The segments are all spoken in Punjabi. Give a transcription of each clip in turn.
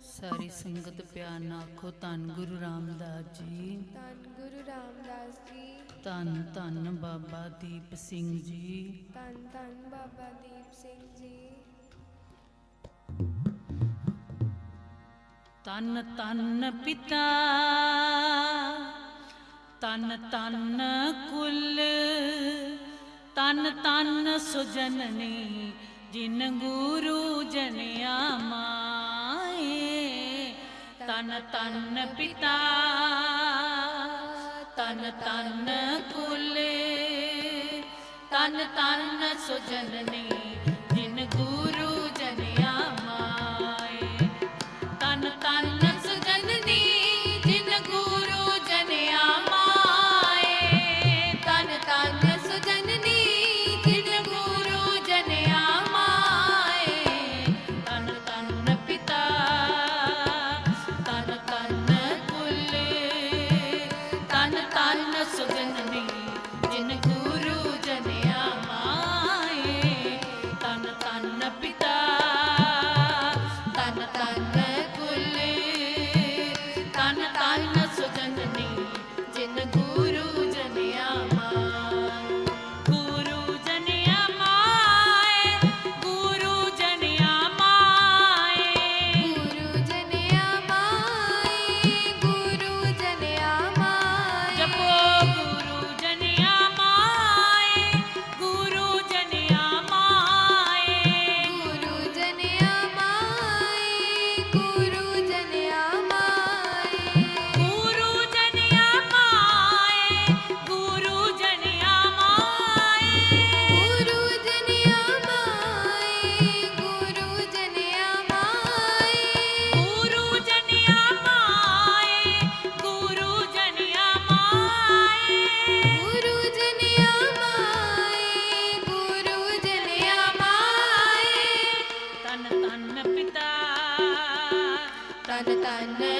ਸਾਰੀ ਸੰਗਤ ਪਿਆਰ ਨਾਲ ਆਖੋ ਧੰਨ ਗੁਰੂ ਰਾਮਦਾਸ ਜੀ। ਧੰਨ ਗੁਰੂ ਰਾਮਦਾਸ ਜੀ। ਧੰਨ ਧੰਨ ਬਾਬਾ ਦੀਪ ਸਿੰਘ ਜੀ। ਧੰਨ ਧੰਨ ਬਾਬਾ ਦੀਪ ਸਿੰਘ ਜੀ। ਤਨ ਤਨ ਪਿਤਾ। ਤਨ ਤਨ ਕੁਲ। ਤਨ ਤਨ ਸੁਜਨਨੀ ਜਿਨ ਗੁਰੂ ਜਨਿਆ ਤਨ ਤਨ ਪਿਤਾ ਤਨ ਤਨ ਕੁਲ ਤਨ ਤਨ ਸੁਜਨਨੀ tan tan tan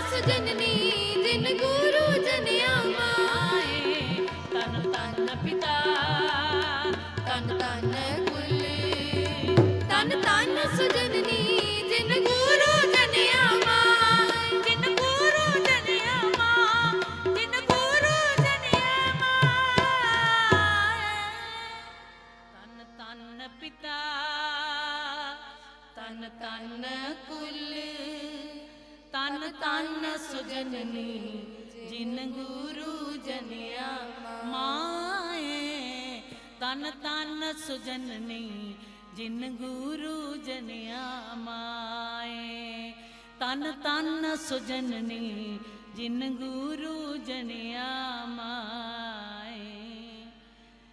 ਤਨ ਤਨ ਸੁਜਨਨੀ ਗੁਰੂ ਜਨਿਆ ਮਾਏ ਤਨ ਤਨ ਪਿਤਾ ਤਨ ਤਨ ਕੁਲ। ਤਨ ਤਨ ਸੁਜਨਨੀ ਜਿਨ ਗੁਰੂ ਜਨਿਆ ਮਾਏ ਜਿਨ ਗੁਰੂ ਜਨਿਆ ਮਾਂ ਜਿਨ ਗੁਰੂ ਜਨਿਆ ਮਾਂ ਤਨ ਤਨ ਪਿਤਾ ਤਨ ਤਨ ਕੁਲ। ਤਨ ਤਨ ਸੁਜਨਨੀ, ਜਿਨ ਗੁਰੂ ਜਨਿਆ ਮਾਏ। ਤਨ ਤਨ ਸੁਜਨਨੀ, ਜਿਨ ਗੁਰੂ ਜਨਿਆ ਮਾਏ। ਤਨ ਤਨ ਸੁਜਨਨੀ, ਜਿਨ ਗੁਰੂ ਜਨਿਆ ਮਾਏ।